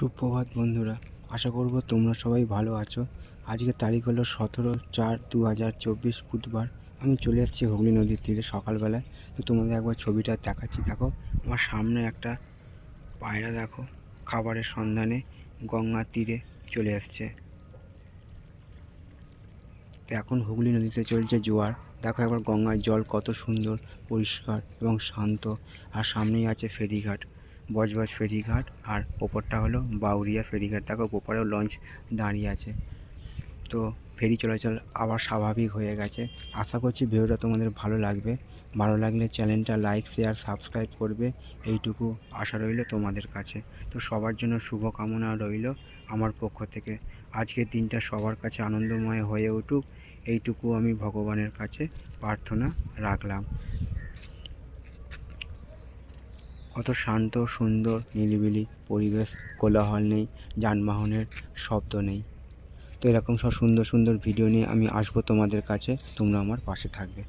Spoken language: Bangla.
সুপ্রভাত বন্ধুরা, আশা করব তোমরা সবাই ভালো আছো। আজকে তারিখ হলো সতেরো চার দু হাজার চব্বিশ বুধবার। আমি চলে এসেছি হুগলি নদীর তীরে সকালবেলায় তো তোমাদের একবার ছবিটা দেখাচ্ছি। দেখো, আমার সামনে একটা পায়রা দেখো, খাবারের সন্ধানে গঙ্গার তীরে চলে আসছে। তো এখন হুগলি নদীতে চলছে জোয়ার। দেখো একবার গঙ্গার জল কত সুন্দর, পরিষ্কার এবং শান্ত। আর সামনেই আছে ফেরিঘাট। বজবজ ফেরিঘাট আর ওপরটা হলো বাউরিয়া ফেরিঘাট। দেখো ওপরেও লঞ্চ দাঁড়িয়ে আছে। তো ফেরি চলাচল আবার স্বাভাবিক হয়ে গেছে। আশা করছি ভিডিওটা তোমাদের ভালো লাগবে। ভালো লাগলে চ্যানেলটা লাইক শেয়ার সাবস্ক্রাইব করবে। এইটুকু আশা রইল তোমাদের কাছে। তো সবার জন্য শুভকামনা রইল আমার পক্ষ থেকে। আজকের দিনটা সবার কাছে আনন্দময় হয়ে উঠুক। এইটুকু আমি ভগবানের কাছে প্রার্থনা রাখলাম। কত শান্ত, সুন্দর, নিরিবিলি পরিবেশ, কোলাহল নেই, যানবাহনের শব্দ নেই। তো এরকম সব সুন্দর সুন্দর ভিডিও নিয়ে আমি আসব তোমাদের কাছে। তোমরা আমার পাশে থাকবে।